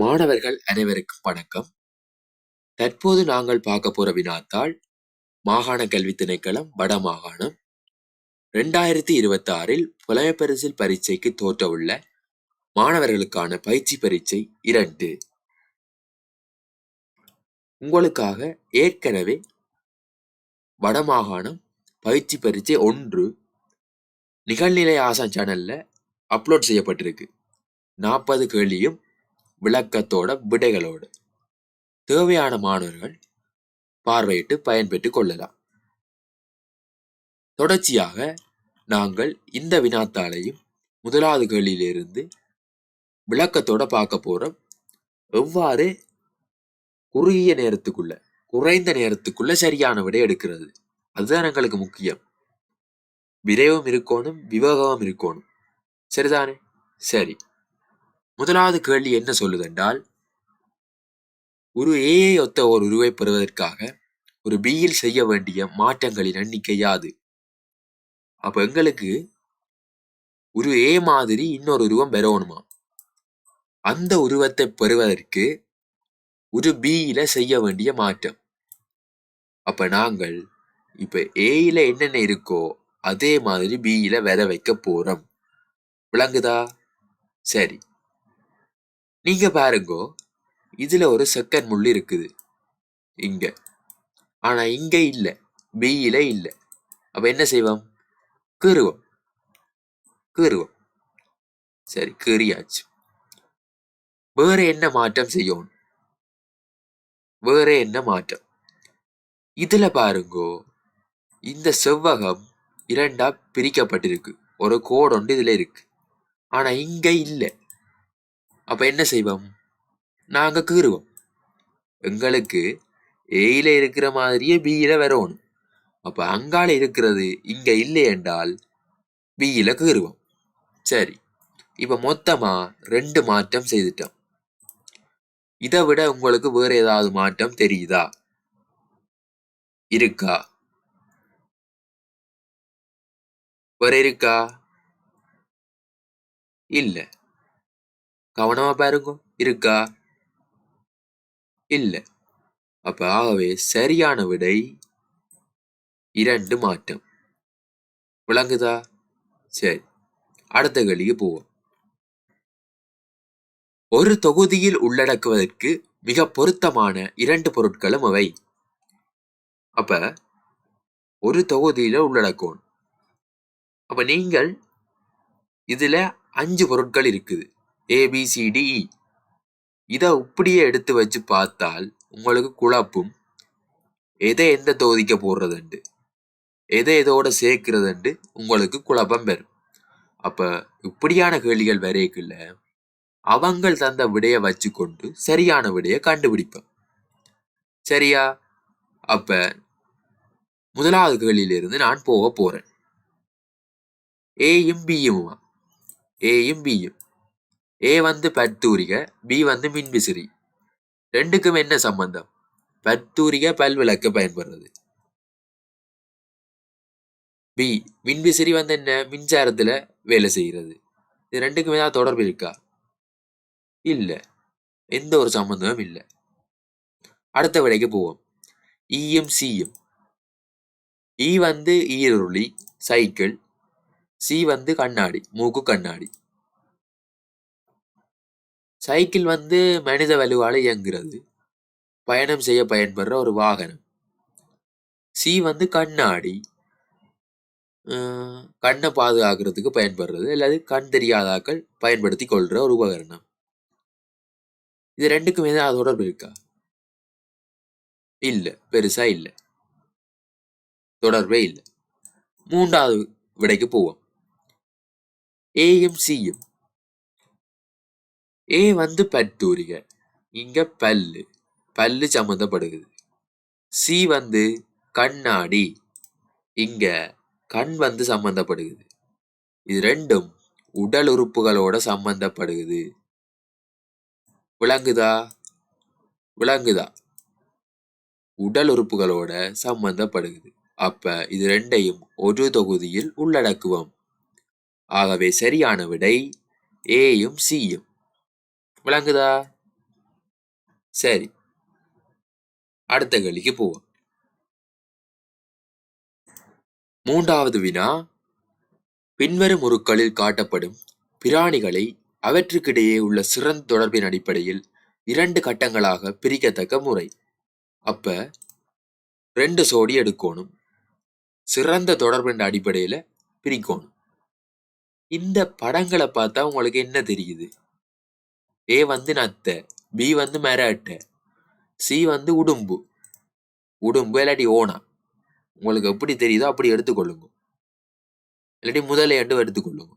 மாணவர்கள் அனைவருக்கும் வணக்கம். தற்போது நாங்கள் பார்க்க போற வினாத்தாள் மாகாண கல்வி திணைக்களம் வடமாகாணம் ரெண்டாயிரத்தி இருபத்தி ஆறில் புலமைப்பரிசில் பரீட்சைக்கு தோற்ற உள்ள மாணவர்களுக்கான பயிற்சி பரீட்சை இரண்டு. உங்களுக்காக ஏற்கனவே வடமாகாணம் பயிற்சி பரீட்சை ஒன்று நிகழ்நிலை ஆசான் சேனல்ல அப்லோட் செய்யப்பட்டிருக்கு. நாற்பது கேள்வியும் விளக்கத்தோட விடைகளோடு. தேவையான மாணவர்கள் பார்வையிட்டு பயன்பெற்று கொள்ளலாம். தொடர்ச்சியாக நாங்கள் இந்த வினாத்தாளையும் முதலாவது கேள்வியிலிருந்து விளக்கத்தோட பார்க்க போறோம். எவ்வாறு குறுகிய நேரத்துக்குள்ள குறைந்த நேரத்துக்குள்ள சரியான விடை எடுக்கிறது? அதுதான் எங்களுக்கு முக்கியம். விரைவும் இருக்கணும் விவேகமும் இருக்கணும். சரிதானே? சரி. முதலாவது கேள்வி என்ன சொல்லுதென்றால் ஒரு ஏஐ ஒத்த ஒரு உருவை பெறுவதற்காக ஒரு பியில் செய்ய வேண்டிய மாற்றங்களின் எண்ணிக்கை யாது? அப்ப எங்களுக்கு ஒரு ஏ மாதிரி இன்னொரு உருவம் பெறணுமா? அந்த உருவத்தை பெறுவதற்கு ஒரு பியில செய்ய வேண்டிய மாற்றம். அப்ப நாங்கள் இப்ப ஏயில என்னென்ன இருக்கோ அதே மாதிரி பியில வர வைக்க போறோம். விளங்குதா? சரி. நீங்க பாருங்கோ இதுல ஒரு செக்கன் முள் இருக்குது. இங்க. ஆனா இங்க இல்ல. பியில இல்ல. அப்ப என்ன செய்வோம்? கீறுவோம். கீறுவோம். சரி கீறியாச்சு. வேற என்ன மாற்றம் செய்யணும் வேற என்ன மாற்றம்? இதுல பாருங்கோ இந்த செவ்வகம் இரண்டா பிரிக்கப்பட்டிருக்கு. ஒரு கோடு ஒன்று இதுல இருக்கு. ஆனா இங்க இல்லை. அப்ப என்ன செய்வோம்? நாங்க கீறுவோம். எங்களுக்கு ஏயில இருக்கிற மாதிரியே பியில வரணும் அப்ப அங்கால இருக்கிறது இங்க இல்லை என்றால் பியில கீறுவோம். சரி. இப்ப மொத்தமா ரெண்டு மாற்றம் செய்துட்டோம். இதை விட உங்களுக்கு வேற ஏதாவது மாற்றம் தெரியுதா? இருக்கா? வேற இருக்கா? இல்லை. கவனமா பாருங்க. இருக்கா? இல்ல. அப்ப ஆகவே சரியான விடை இரண்டு மாற்றம். விளங்குதா? சரி. அடுத்த கேள்விக்கு போவோம். ஒரு தொகுதியில் உள்ளடக்குவதற்கு மிக பொருத்தமான இரண்டு பொருட்களும் அவை. அப்ப ஒரு தொகுதியில உள்ளடக்கணும் அப்ப நீங்கள் இதுல அஞ்சு பொருட்கள் இருக்குது. A B C D E e. இதை இப்படியே எடுத்து வச்சு பார்த்தால் உங்களுக்கு குழப்பும். எதை எந்த தொகுதிக்க போடுறதுண்டு? எதை எதோட சேர்க்கிறதுண்டு? உங்களுக்கு குழப்பம் பெறும் அப்போ இப்படியான கேள்விகள் வரைக்குள்ள அவங்கள் தந்த விடைய வச்சுக்கொண்டு சரியான விடையை கண்டுபிடிப்போம். சரியா? அப்ப முதலாவது கேள்வியிலிருந்து நான் போக போறேன். ஏயும் பியுமா ஏயும் பியும் ஏ வந்து பத்தூரிக பி வந்து மின்விசிறி. ரெண்டுக்கும் என்ன சம்பந்தம்? பத்தூரிக பல்விளக்கு பயன்படுறது. பி மின்விசிறி வந்து என்ன? மின்சாரத்தில் வேலை செய்கிறது. இது ரெண்டுக்கும் ஏதாவது தொடர்பு இருக்கா? இல்லை. எந்த ஒரு சம்பந்தமும் இல்லை. அடுத்த விடைக்கு போவோம். இஎம் சிஎம் இ வந்து ஈரொருளி சைக்கிள். சி வந்து கண்ணாடி மூக்கு கண்ணாடி. சைக்கிள் வந்து மனித வலுவால் இயங்குறது பயணம் செய்ய பயன்படுற ஒரு வாகனம். சி வந்து கண்ணாடி. கண்ணை பாதுகாக்கிறதுக்கு பயன்படுறது. அல்லது கண் தெரியாதாக்கள் பயன்படுத்தி கொள்ற ஒரு உபகரணம். இது ரெண்டுக்கும் ஏதாவது தொடர்பு இருக்கா? இல்லை. பெருசா இல்லை. தொடர்பே இல்லை. மூன்றாவது விடைக்கு போவோம். ஏயும் சியும் ஏ வந்து பற்றூரிக இங்க பல்லு பல்லு சம்மந்தப்படுகிறது. சி வந்து கண்ணாடி இங்க கண் வந்து சம்மந்தப்படுகிறது. இது ரெண்டும் உடல் உறுப்புகளோட சம்பந்தப்படுகிறது விளங்குதா? விளங்குதா. உடல் உறுப்புகளோட சம்பந்தப்படுகிறது அப்ப இது ரெண்டையும் ஒரு தொகுதியில் உள்ளடக்குவோம். ஆகவே சரியான விடை ஏயும் சியும். விளங்குதா? சரி. அடுத்த கேள்விக்கு போவோம். மூன்றாவது வினா. பின்வரும் உருக்களில் காட்டப்படும் பிராணிகளை அவற்றுக்கிடையே உள்ள சிறந்த தொடர்பின் அடிப்படையில் இரண்டு கட்டங்களாக பிரிக்கத்தக்க முறை. அப்ப ரெண்டு சோடி எடுக்கணும். சிறந்த தொடர்பின் அடிப்படையில பிரிக்கணும். இந்த படங்களை பார்த்தா உங்களுக்கு என்ன தெரியுது? ஏ வந்து நத்தை பி வந்து மெராட்டை சி வந்து உடும்பு. உடும்பு இல்லாட்டி ஓனா. உங்களுக்கு எப்படி தெரியுதோ அப்படி எடுத்துக்கொள்ளுங்க. இல்லாட்டி முதலையாண்டு எடுத்துக்கொள்ளுங்க.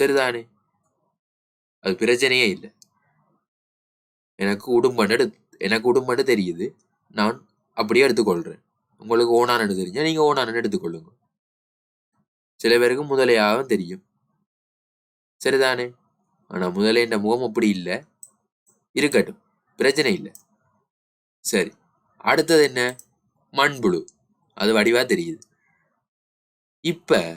சரிதானே? அது பிரச்சனையே இல்லை. எனக்கு உடும்பன்னு எடு எனக்கு உடும்பன்னு தெரியுது. நான் அப்படியே எடுத்துக்கொள்கிறேன் உங்களுக்கு ஓனானு தெரிஞ்சா நீங்கள் ஓனானு எடுத்துக்கொள்ளுங்க. சில பேருக்கு முதலையாகவும் தெரியும். சரிதானே? ஆனா முதலைன்ற முகம் அப்படி இல்லை. இருக்கட்டும் பிரச்சனை இல்லை. சரி அடுத்தது என்ன? மண்புழு அது வடிவா தெரியுது. இப்ப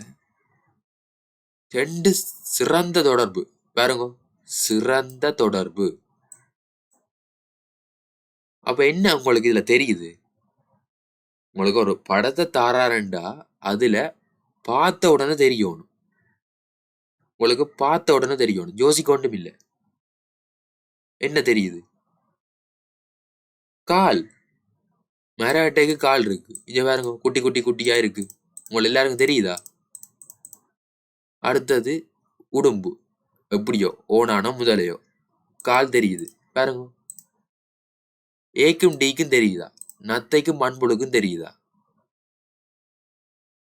ரெண்டு சிறந்த தொடர்பு. பாருங்க சிறந்த தொடர்பு. அப்போ என்ன உங்களுக்கு இதுல தெரியுது? உங்களுக்கு ஒரு படத்தை தாராரண்டா அதுல பார்த்த உடனே தெரியணும் உங்களுக்கு பார்த்த உடனே தெரியணும் யோசிக்கொண்டும் இல்லை. என்ன தெரியுது? கால். மராட்டைக்கு கால் இருக்கு. இங்க பாருங்க குட்டி குட்டி குட்டியா இருக்கு. உங்களுக்கு எல்லாருக்கும் தெரியுதா? அடுத்தது உடும்பு. எப்படியோ ஓனானோ முதலையோ. கால் தெரியுது. பாருங்க. ஏக்கும் டீக்கும் தெரியுதா? நத்தைக்கும் மண்புழுக்கும் தெரியுதா?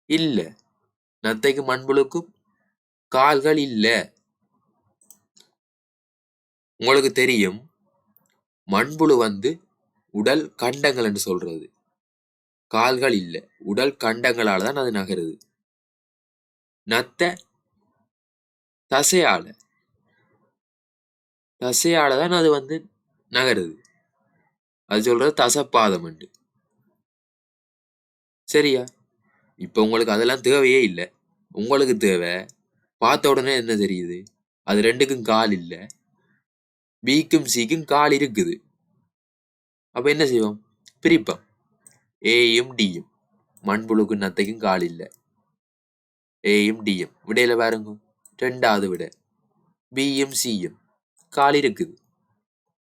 இல்ல. நத்தைக்கும் மண்புழுக்கும் கால்கள் இல்லை. உங்களுக்கு தெரியும் மண்புழு வந்து உடல் கண்டங்கள் என்று சொல்றது. கால்கள் இல்லை உடல் கண்டங்களால் தான் அது நகருது. நத்தை தசையால தசையால தான் அது வந்து நகருது. அது சொல்றது தசப்பாதம் உண்டு சரியா? இப்போ உங்களுக்கு அதெல்லாம் தேவையே இல்லை. உங்களுக்கு தேவை பார்த்த உடனே என்ன தெரியுது? அது ரெண்டுக்கும் கால் இல்லை. பிக்கும் சிக்கும் கால் இருக்குது. அப்போ என்ன செய்வோம்? பிரிப்போம். ஏயும் டியும் மண்புழுக்கும் நத்தைக்கும் கால் இல்லை. ஏயும் டியும் விடையில பாருங்க. ரெண்டாவது விட. பியும் சியும் கால் இருக்குது.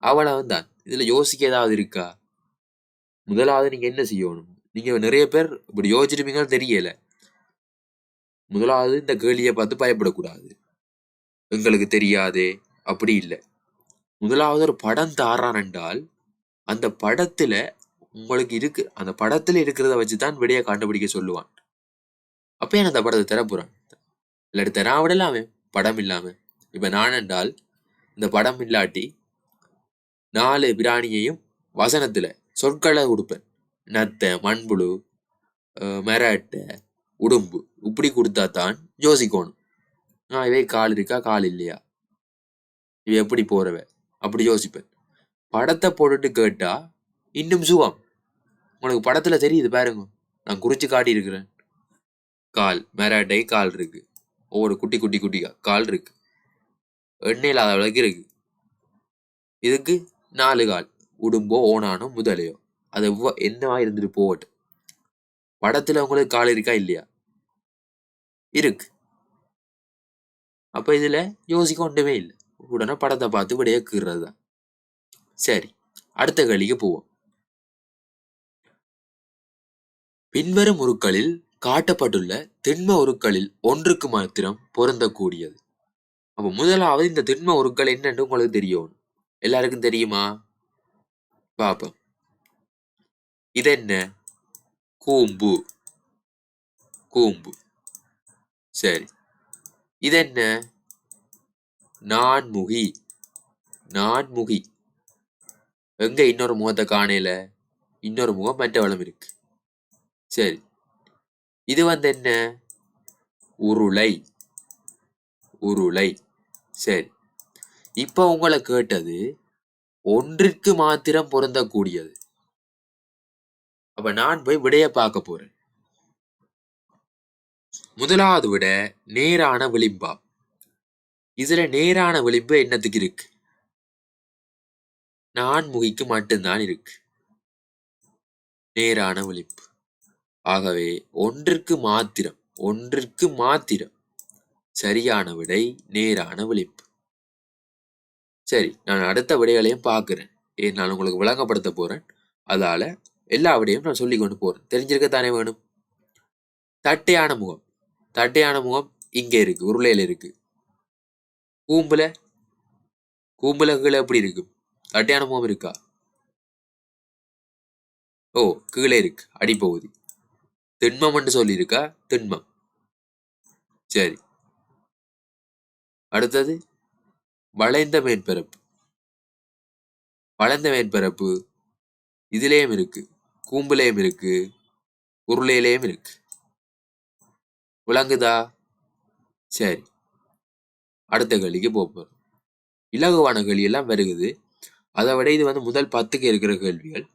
அவ்வளவுதான். இதில் யோசிக்க ஏதாவது இருக்கா? முதலாவது நீங்கள் என்ன செய்யணும்? நீங்கள் நிறைய பேர் இப்படி யோசிச்சிருப்பீங்கன்னு தெரியலை. முதலாவது இந்த கேள்வியை பார்த்து பயப்படக்கூடாது. எங்களுக்கு தெரியாதே அப்படி இல்லை. முதலாவது ஒரு படம் தாரான் என்றால் அந்த படத்துல உங்களுக்கு இருக்கு அந்த படத்துல இருக்கிறத வச்சு தான் விடையை கண்டுபிடிக்க சொல்லுவான். அப்போ ஏன் அந்த படத்தை தரப்போறான் இல்லாட்டி தரா விடலாமே. படம் இல்லாமல் இப்போ நான் என்றால் இந்த படம் இல்லாட்டி நாலு பிராணியையும் வசனத்தில் சொற்களை கொடுப்பேன் நத்தை மண்புழு மெராட்டை உடும்பு. இப்படி கொடுத்தா தான் யோசிக்கணும். நான் இவை கால் இருக்கா? கால் இல்லையா? இவ எப்படி போறவ? அப்படி யோசிப்பேன். படத்தை போட்டுட்டு கேட்டா இன்னும் சுகம் உனக்கு படத்துல தெரியுது பாருங்க. நான் குறிச்சு காட்டி இருக்கிறேன் கால் மெராட்டை கால் இருக்கு. ஒவ்வொரு குட்டி குட்டி குட்டியா? கால் இருக்கு. எண்ணெய் இல்லாத அளவுக்கு இருக்கு. இதுக்கு நாலு கால். உடும்போ ஓனானோ முதலையோ. அது எவ்வ- என்னவா இருந்துட்டு போகட்டும். படத்துல உங்களுக்கு கால் இருக்கா? இல்லையா? இருக்கு. அப்போ இதுல யோசிக்க ஒன்றுமே இல்லை. உடனே படத்தை பார்த்து விடைய கீறது தான் சரி அடுத்த கேள்விக்கு போவோம். பின்வரும் உருக்களில் காட்டப்பட்டுள்ள திண்ம உருக்களில் ஒன்றுக்கு மாத்திரம் பொருந்தக்கூடியது. அப்போ முதலாவது இந்த திண்ம உருக்கள் என்னன்னு உங்களுக்கு தெரியும். எல்லாருக்கும் தெரியுமா? பாப்போம் இது என்ன கூம்பு. கூம்பு. சரி. இது என்ன நான்முகி. நான்முகி. எங்க இன்னொரு முகத்தை காணையில இன்னொரு முகம் மற்ற வளம் இருக்கு. சரி. இது வந்து என்ன? உருளை. உருளை. சரி. இப்போ உங்களை கேட்டது ஒன்றிற்கு மாத்திரம் பொருந்தக்கூடியது. அப்ப நான் போய் விடைய பார்க்க போறேன். முதலாவது விட நேரான விளிம்பா? இதுல நேரான விளிம்பு என்னத்துக்கு இருக்கு? நான்முகிக்கு மட்டும்தான் இருக்கு. நேரான விளிம்பு. ஆகவே ஒன்றிற்கு மாத்திரம் ஒன்றிற்கு மாத்திரம் சரியான விடை நேரான விளிம்பு. சரி நான் அடுத்த விடைகளையும் பார்க்கிறேன். ஏன்? நான் உங்களுக்கு விளங்கப்படுத்த போறேன். அதால எல்லா விடையும் நான் சொல்லி கொண்டு போறேன். தெரிஞ்சிருக்கத்தானே வேணும்? தட்டையான முகம். தட்டையான முகம் இங்கே இருக்கு உருளையில இருக்கு. கூம்புல கூம்புல கீழே எப்படி இருக்கும் தட்டையான முகம் இருக்கா? ஓ கீழே இருக்கு அடிப்பகுதி. திண்மம்னு சொல்லியிருக்கா? திண்மம். சரி. அடுத்தது வளைந்த மேற்பரப்பு. வளைந்த மேற்பரப்பு இதுலேயும் இருக்கு கூம்புலேயும் இருக்கு உருளையிலேயும் இருக்கு. விளங்குதா? சரி. அடுத்த கேள்விக்கு போகிறோம் இலகுவான கேள்வி எல்லாம் வருகுது. அதை விட இது வந்து முதல் பத்துக்கு இருக்கிற கேள்விகள்.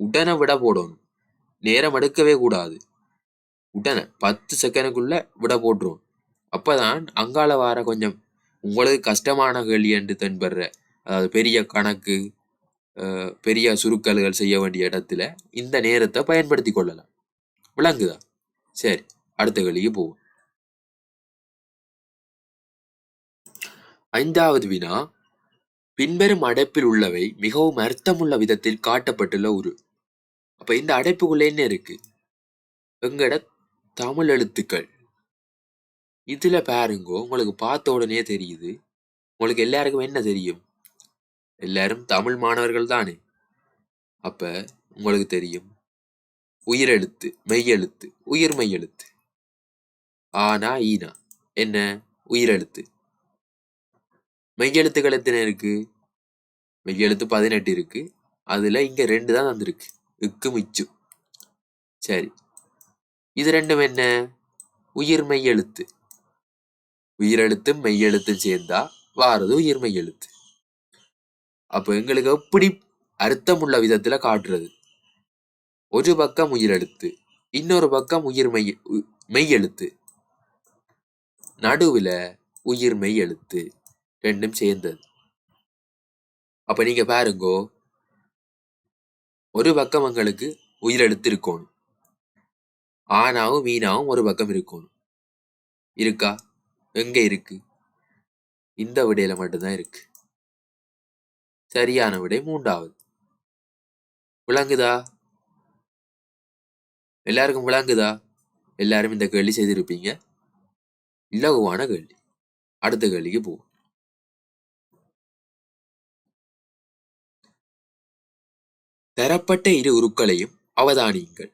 உடனே விட போடணும். நேரம் எடுக்கவே கூடாது. உடனே பத்து செகண்டுக்குள்ள விட போட்டுரும். அப்போதான் அங்கால வார கொஞ்சம் உங்களுக்கு கஷ்டமான கேள்வி என்று தென்படுற அதாவது பெரிய கணக்கு பெரிய சுருக்கல்கள் செய்ய வேண்டிய இடத்துல இந்த நேரத்தை பயன்படுத்தி கொள்ளலாம். விளங்குதா? சரி. அடுத்த கேள்விக்கு போவோம். ஐந்தாவது வினா பின்வரும் அடைப்பில் உள்ளவை மிகவும் அர்த்தமுள்ள விதத்தில் காட்டப்பட்டுள்ள ஒரு அப்ப இந்த அடைப்புக்குள்ள என்ன இருக்கு? எங்கட தமிழ் எழுத்துக்கள். இதுல பாருங்கோ உங்களுக்கு பார்த்த உடனே தெரியுது. உங்களுக்கு எல்லாருக்கும் என்ன தெரியும்? எல்லாரும் தமிழ் மாணவர்கள் தானே. அப்ப உங்களுக்கு தெரியும். உயிரெழுத்து மெய்யெழுத்து உயிர் மெய்யெழுத்து ஆனா ஈனா. என்ன? உயிரெழுத்து. மெய்யெழுத்துக்கள் எத்தனை இருக்கு? மெய்யெழுத்து பதினெட்டு இருக்கு. அதுல இங்க ரெண்டு தான் வந்திருக்கு. இக்கு மிச்சு. சரி. இது ரெண்டும் என்ன? உயிர் மெய்யெழுத்து. உயிரெழுத்தும் மெய்யெழுத்தும் சேர்ந்தா வாரது உயிர் மெய்யெழுத்து. அப்போ எங்களுக்கு எப்படி அர்த்தமுள்ள விதத்துல காட்டுறது? ஒரு பக்கம் உயிரெழுத்து இன்னொரு பக்கம் உயிர் மெய் உ- மெய்யெழுத்து. நடுவுல உயிர் மெய் எழுத்து ரெண்டும் சேர்ந்தது. அப்போ நீங்க பாருங்கோ ஒரு பக்கம் எங்களுக்கு உயிரெழுத்து இருக்கணும். ஆனாவும் மீனாவும் ஒரு பக்கம் இருக்கணும். இருக்கா? எங்கே இருக்கு? இந்த விடையில மட்டும்தான் இருக்கு. சரியான விடை மூன்றாவது. விளங்குதா? எல்லாருக்கும் விளங்குதா? எல்லாரும் இந்த கேள்வி செய்திருப்பீங்க. இலகுவான கேள்வி. அடுத்த கேள்விக்கு போ தரப்பட்ட இரு உருக்களையும் அவதானியுங்கள்.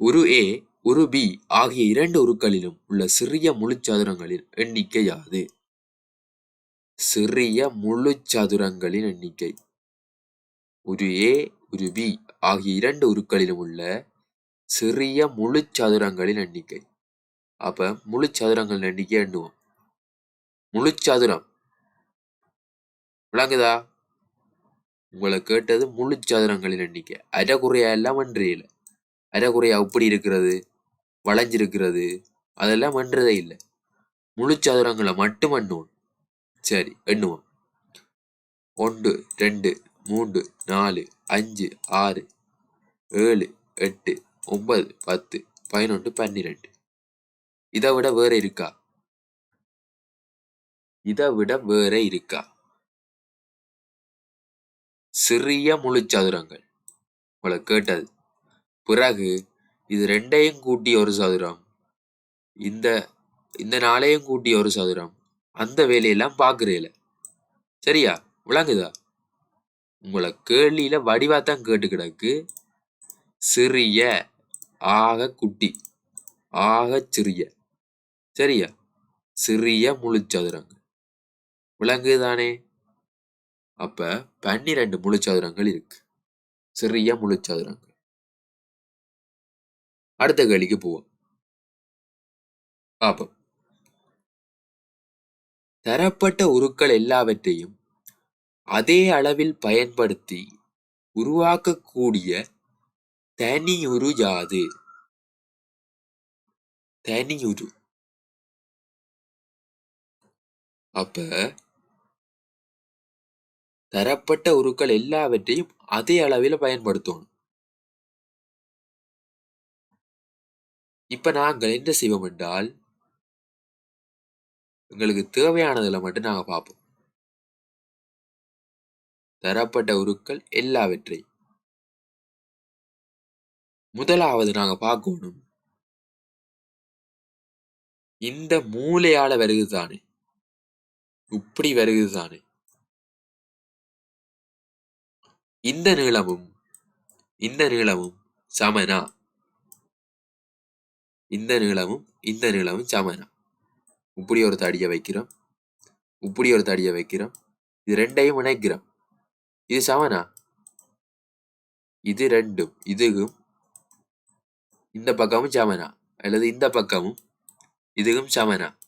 உரு ஏ உரு பி ஆகிய இரண்டு உருக்களிலும் உள்ள சிறிய முழுச்சதுரங்களின் எண்ணிக்கை யாது? சிறிய முழுச்சதுரங்களின் எண்ணிக்கை. உரு ஏ உரு பி ஆகிய இரண்டு உருக்களிலும் உள்ள சிறிய முழுச்சதுரங்களின் எண்ணிக்கை. அப்ப முழுச்சதுரங்களின் எண்ணிக்கை எண்ணுவோம். முழுச்சதுரம். விளங்குதா? உங்களை கேட்டது முழுச்சதுரங்களின் எண்ணிக்கை. அரைக்குறையா எல்லாம் வென்றையில அரைக்குறையா அப்படி இருக்கிறது? வளைஞ்சிருக்கிறது. அதெல்லாம் வென்றதே இல்லை. முழுச்சதுரங்களை மட்டும் எண்ணுவோம். சரி எண்ணுவோம். ஒன்று ரெண்டு மூன்று நாலு அஞ்சு ஆறு ஏழு எட்டு ஒன்பது பத்து பதினொன்று பன்னிரெண்டு. இதை விட வேற இருக்கா? இதை விட வேற இருக்கா? சிறிய முழுச்சதுரங்கள் உங்களை கேட்டது. பிறகு இது ரெண்டையும் கூட்டி ஒரு சதுரம். இந்த இந்த நாளையும் கூட்டி ஒரு சதுரம். அந்த வேலையெல்லாம் பாக்குறேல சரியா? விளங்குதா? உங்களை கேள்வியில வடிவாத்தான் கேட்டு கிடக்கு. சிறிய ஆக குட்டி. ஆக சிறிய. சரியா? சிறிய முழுச்சதுரங்கள். விளங்குதானே அப்ப பன்னிரண்டு முழுச்சதுரங்கள் இருக்கு. சிறிய முழுச்சதுரங்கள். அடுத்த கேள்விக்கு போவோம். பாப்போம் தரப்பட்ட உருக்கள் எல்லாவற்றையும் அதே அளவில் பயன்படுத்தி உருவாக்கக்கூடிய தனியுரு யாது? தனியுரு. அப்ப தரப்பட்ட உருக்கள் எல்லாவற்றையும் அதே அளவில் பயன்படுத்தணும். இப்ப நாங்கள் என்ன செய்வோம் என்றால் எங்களுக்கு தேவையானதுல மட்டும் நாங்க பார்ப்போம். தரப்பட்ட உருக்கள் எல்லாவற்றையும் முதலாவது நாங்க பார்க்கணும் இந்த மூளையால வருகுதானே இப்படி வருகுது தானே இந்த நீளமும் இந்த நீளமும் சமனா. இந்த நீளமும் இந்த நீளமும் சமனா. இப்படி ஒரு தடியை வைக்கிறோம். இப்படி ஒரு தடியை வைக்கிறோம். இது ரெண்டையும் இணைக்கிறோம். இது சமனா? இது ரெண்டும் இதுவும் இந்த பக்கமும் சமனா. அல்லது இந்த பக்கமும் இதுவும் சமனா.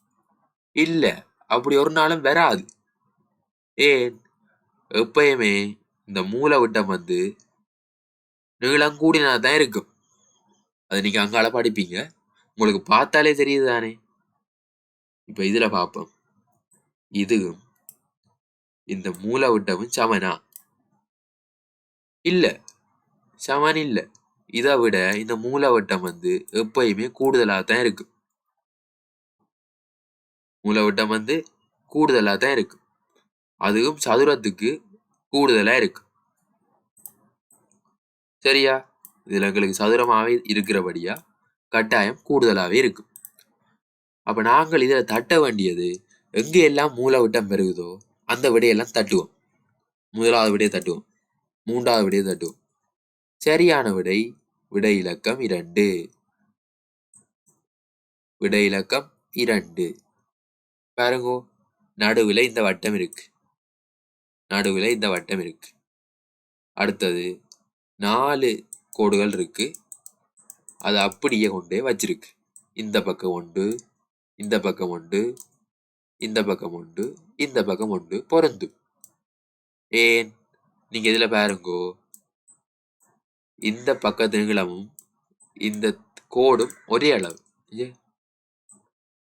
இல்லை. அப்படி ஒரு நாளும் வராது. ஏன்? எப்பயுமே இந்த மூளை விட்டம் வந்து நீளம் கூடினா தான் இருக்கும். அது நீங்க அங்கால படிப்பீங்க. உங்களுக்கு பார்த்தாலே தெரியுது தானே. இப்ப இதுல பார்ப்போம் இதுவும் இந்த மூளை விட்டமும் சமனா? இல்ல. சமன் இல்லை. இதை விட இந்த மூலவட்டம் வந்து எப்பயுமே கூடுதலாக தான் இருக்கும். மூலவட்டம் வந்து கூடுதலாக தான் இருக்கு. அதுவும் சதுரத்துக்கு கூடுதலாக இருக்கு. சரியா? இதில் எங்களுக்கு சதுரமாகவே இருக்கிறபடியா கட்டாயம் கூடுதலாகவே இருக்கு. அப்போ நாங்கள் இதில் தட்ட வேண்டியது எங்கே எல்லாம் மூலவட்டம் பெருகுதோ அந்த விடையெல்லாம் தட்டுவோம். முதலாவது விடையை தட்டுவோம். மூன்றாவது விடையை தட்டுவோம். சரியான விடை விடை இலக்கம் இரண்டு. விடை இலக்கம் இரண்டு. பாருங்கோ நடுவில் இந்த வட்டம் இருக்கு. நடுவில் இந்த வட்டம் இருக்கு. அடுத்தது நாலு கோடுகள் இருக்கு. அது அப்படியே கொண்டே வச்சிருக்கு. இந்த பக்கம் உண்டு இந்த பக்கம் உண்டு இந்த பக்கம் உண்டு இந்த பக்கம் உண்டு பொருந்தும். ஏன்? நீங்க இதில் பாருங்கோ இந்த பக்கத்து நீளமும் இந்த கோடும் ஒரே அளவு. இது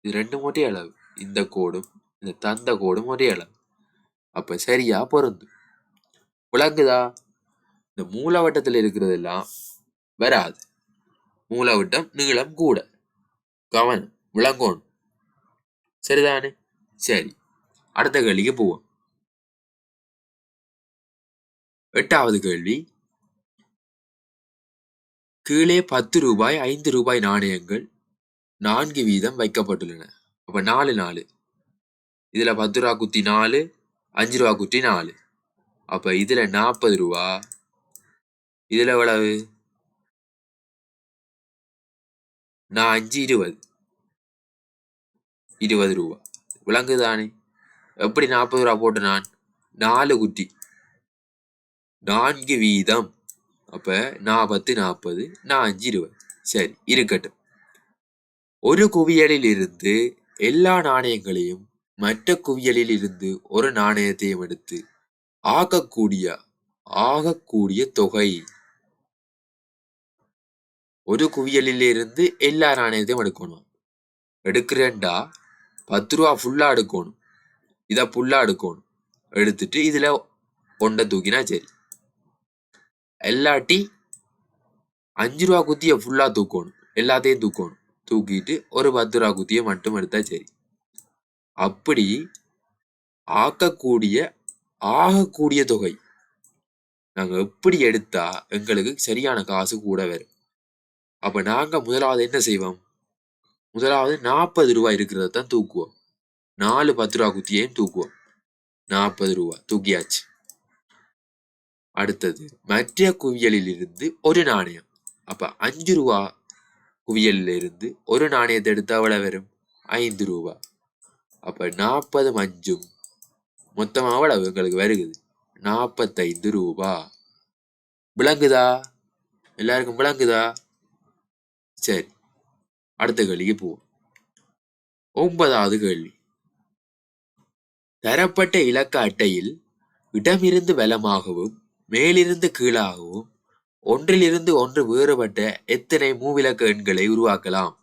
ரெண்டும் ஒரே அளவு. இந்த கோடும் இந்த தந்த கோடும் ஒரே அளவு. அப்ப சரியா பொருந்தும். விளங்குதா? இந்த மூலவட்டத்தில் இருக்கிறதெல்லாம் வராது. மூலவட்டம் நீளம் கூட. கவனம் விளங்கணும். சரிதானே? சரி. அடுத்த கேள்விக்கு போவோம். எட்டாவது கேள்வி. கீழே பத்து ரூபாய் ஐந்து ரூபாய் நாணயங்கள் நான்கு வீதம் வைக்கப்பட்டுள்ளன. அப்ப நாலு நாலு. இதுல பத்து ரூபா குத்தி நாலு அஞ்சு ரூபா குத்தி நாலு. அப்ப இதுல நாற்பது ரூபா. இதுல எவ்வளவு? நான் அஞ்சு இருபது. இருபது ரூபா. விளங்குதானே எப்படி நாற்பது ரூபா போட்டு நான்? நாலு குட்டி நான்கு வீதம். அப்ப நான் பத்து நாற்பது நான் அஞ்சு இருபது. சரி இருக்கட்டும். ஒரு குவியலில் இருந்து எல்லா நாணயங்களையும் மற்ற குவியலில் இருந்து ஒரு நாணயத்தையும் எடுத்து ஆகக்கூடிய ஆகக்கூடிய தொகை. ஒரு குவியலிலிருந்து எல்லா நாணயத்தையும் எடுக்கணும். எடுக்கிறேன்டா பத்து ரூபா ஃபுல்லாக எடுக்கணும். இதை ஃபுல்லாக எடுக்கணும். எடுத்துட்டு இதில் ஒன்றை தூக்கினா சரி. எல்லாட்டி அஞ்சு ரூபா குத்தியை ஃபுல்லாக தூக்கணும். எல்லாத்தையும் தூக்கணும். தூக்கிட்டு ஒரு பத்து ரூபா குத்தியை மட்டும் எடுத்தா சரி. அப்படி ஆக்கக்கூடிய ஆகக்கூடிய தொகை நாங்க எப்படி எடுத்தா எங்களுக்கு சரியான காசு கூட வரும். அப்ப நாங்க முதலாவது என்ன செய்வோம்? முதலாவது நாற்பது ரூபாய் இருக்கிறத தான் தூக்குவோம். நாலு பத்து ரூபா குத்தியையும் தூக்குவோம். நாற்பது ரூபா தூக்கியாச்சு. அடுத்தது மற்ற குவியலில் இருந்து ஒரு நாணயம். அப்ப அஞ்சு ரூபா குவியலிலிருந்து ஒரு நாணயத்தை எடுத்து அவ்வளோ வரும் ஐந்து ரூபா. அப்போ நாற்பது அஞ்சும் மொத்தமாக அவ்வளவு எங்களுக்கு வருகுது. நாற்பத்தைந்து ரூபா. விளங்குதா? எல்லாருக்கும் விளங்குதா? சரி அடுத்த கேள்விக்கு போவோம். ஒன்பதாவது கேள்வி. தரப்பட்ட இலக்க அட்டையில் இடமிருந்து வலமாகவும் மேலிருந்து கீழாகவும் ஒன்றிலிருந்து ஒன்று வேறுபட்ட எத்தனை மூவிலக்க எண்களை உருவாக்கலாம்?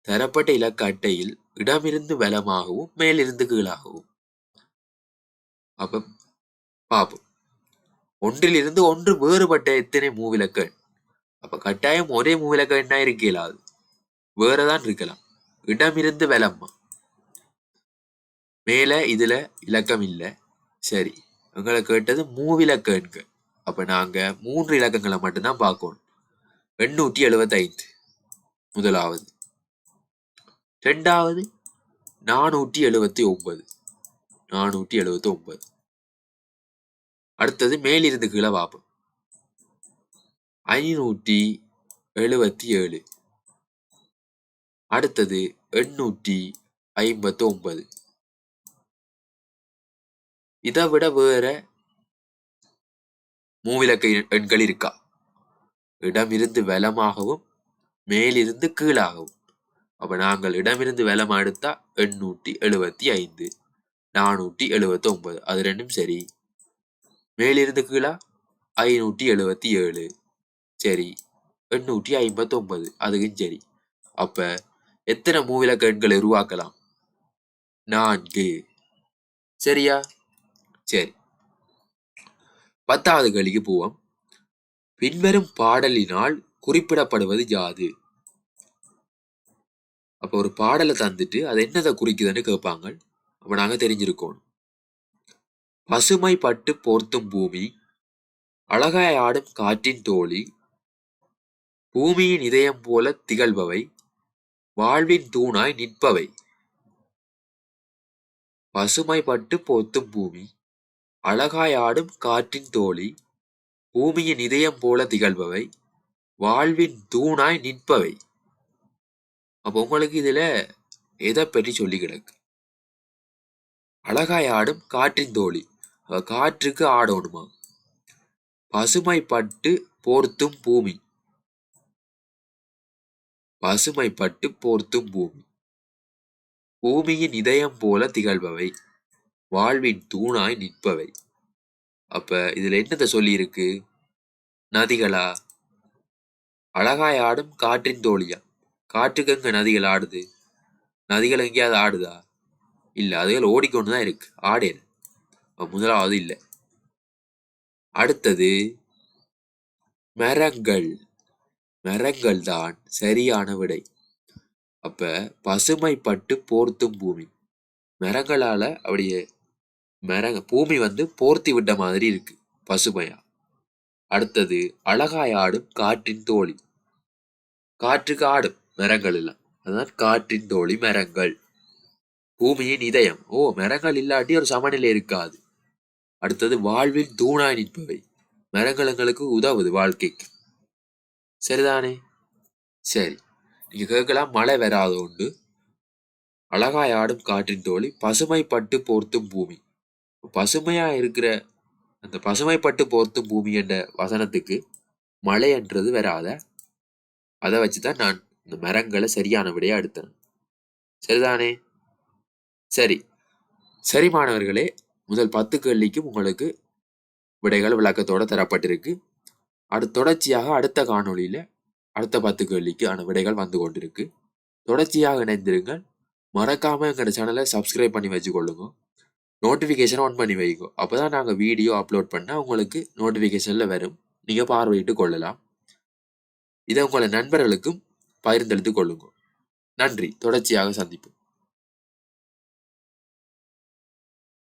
தரப்பட்ட இலக்க அட்டையில் இடமிருந்து வலமாகவும் மேலிருந்து கீழாகவும். அப்ப பார்ப்போம் ஒன்றிலிருந்து ஒன்று வேறுபட்ட எத்தனை மூவிலக்கள் அப்ப கட்டாயம் ஒரே மூவிலக்க எண்ணா இருக்க இயலாது வேறதான் இருக்கலாம். இடமிருந்து வலம்மா. மேல இதுல இலக்கம் இல்லை சரி. எங்களை கேட்டது மூவிலக்க எண்கள். அப்ப நாங்க மூன்று இலக்கங்களை மட்டும்தான் பார்க்கணும். எண்ணூற்றி எழுபத்தைந்து முதலாவது. ரெண்டாவது நானூற்றி எழுபத்தி ஒன்பது. நானூற்றி எழுபத்தி ஒன்பது. அடுத்தது மேலிருந்து கீழே பார்ப்போம். ஐநூற்றி எழுபத்தி ஏழு. அடுத்தது எண்ணூற்றி ஐம்பத்தி ஒன்பது இதை விட வேற மூவிலக்க எண்கள் இருக்கா? இடமிருந்து வலமாகவும் மேலிருந்து கீழாகவும். அப்ப நாங்கள் இடமிருந்து வலம் எடுத்தா எண்ணூற்றி எழுபத்தி ஐந்து நானூற்றி எழுபத்தி ஒன்பது அது ரெண்டும் சரி. மேலிருந்து கீழா ஐநூற்றி எழுபத்தி ஏழு. சரி. எண்ணூற்றி ஐம்பத்தி ஒன்பது அதுக்கும் சரி. அப்ப எத்தனை மூவிலக்க எண்களை உருவாக்கலாம்? நான்கு. சரியா? சரி. பத்தாவது கேள்விக்கு போவோம். பின்வரும் பாடலினால் குறிப்பிடப்படுவது யாது? அப்போ ஒரு பாடலை தந்துட்டு அது என்னதை குறிக்குதுன்னு கேட்பாங்க. அப்ப நாங்க தெரிஞ்சிருக்கோம். பசுமை பட்டு போர்த்தும் பூமி அழகாய் ஆடும் காற்றின் தோழி பூமியின் இதயம் போல திகழ்பவை வாழ்வின் தூணாய் நிற்பவை. பசுமை பட்டு போர்த்தும் பூமி அழகாய் ஆடும் காற்றின் தோழி பூமியின் இதயம் போல திகழ்பவை வாழ்வின் தூணாய் நிற்பவை. அப்போ உங்களுக்கு இதுல எதை பற்றி சொல்லி கிடக்கு? அழகாய் ஆடும் காற்றின் தோழி. காற்றுக்கு ஆடணுமா? பசுமை பட்டு போர்த்தும் பூமி. பசுமை பட்டு போர்த்தும் பூமி. பூமியின் இதயம் போல திகழ்பவை. வாழ்வின் தூணாய் நிற்பவை. அப்ப இதுல என்னத்தை சொல்லி இருக்கு நதிகளா? அழகாய் ஆடும் காற்றின் தோழியா? காற்றுக்கு நதிகள் ஆடுது? நதிகள் எங்கேயாவது ஆடுதா? இல்லை அதுகள் ஓடிக்கொண்டுதான் இருக்கு. ஆடேன். முதலாவது இல்லை. அடுத்தது மரங்கள். மரங்கள் தான் சரியான விடை. அப்ப பசுமை பட்டு போர்த்தும் பூமி. மரங்களால அப்படியே மிரக பூமி வந்து போர்த்தி விட்ட மாதிரி இருக்கு பசுமையா. அடுத்தது அழகாய் ஆடும் காற்றின் தோழி. காற்றுக்கு ஆடும் மரங்கள் எல்லாம் அதுதான் காற்றின் தோழி மரங்கள். பூமியின் இதயம். ஓ மரங்கள் இல்லாட்டி ஒரு சமநிலை இருக்காது. அடுத்தது வாழ்வில் தூணாய் நிற்பவை மரங்கள் எங்களுக்கு உதவுது வாழ்க்கைக்கு. சரிதானே? சரி. நீங்க கேட்கலாம் மழை வராத உண்டு அழகாய் ஆடும் காற்றின் தோழி பசுமை பட்டு போர்த்தும் பூமி. பசுமையா இருக்கிற அந்த பசுமைப்பட்டு போர்த்தும் பூமி என்ற வசனத்துக்கு மழை என்றது வராத. அதை வச்சு தான் நான் இந்த மரங்களை சரியான விடையா எடுத்தேன். சரிதானே? சரி. சரி மாணவர்களே முதல் பத்து கேள்விக்கும் உங்களுக்கு விடைகள் விளக்கத்தோட தரப்பட்டிருக்கு. அடுத்த தொடர்ச்சியாக அடுத்த காணொளியில் அடுத்த பத்து கேள்விக்கு ஆன விடைகள் வந்து கொண்டிருக்கு. தொடர்ச்சியாக இணைந்திருங்கள். மறக்காம எங்களோட சேனலை சப்ஸ்கிரைப் பண்ணி வச்சுக்கொள்ளுங்க. நோட்டிஃபிகேஷன் ஆன் பண்ணி வைக்கோ அப்போ தான் நாங்கள் வீடியோ அப்லோட் பண்ணால் உங்களுக்கு நோட்டிஃபிகேஷனில் வரும். நீங்கள் பார்வையிட்டு கொள்ளலாம். இதை உங்களை நண்பர்களுக்கும் பகிர்ந்தெடுத்து கொள்ளுங்க. நன்றி. தொடர்ச்சியாக சந்திப்போம்.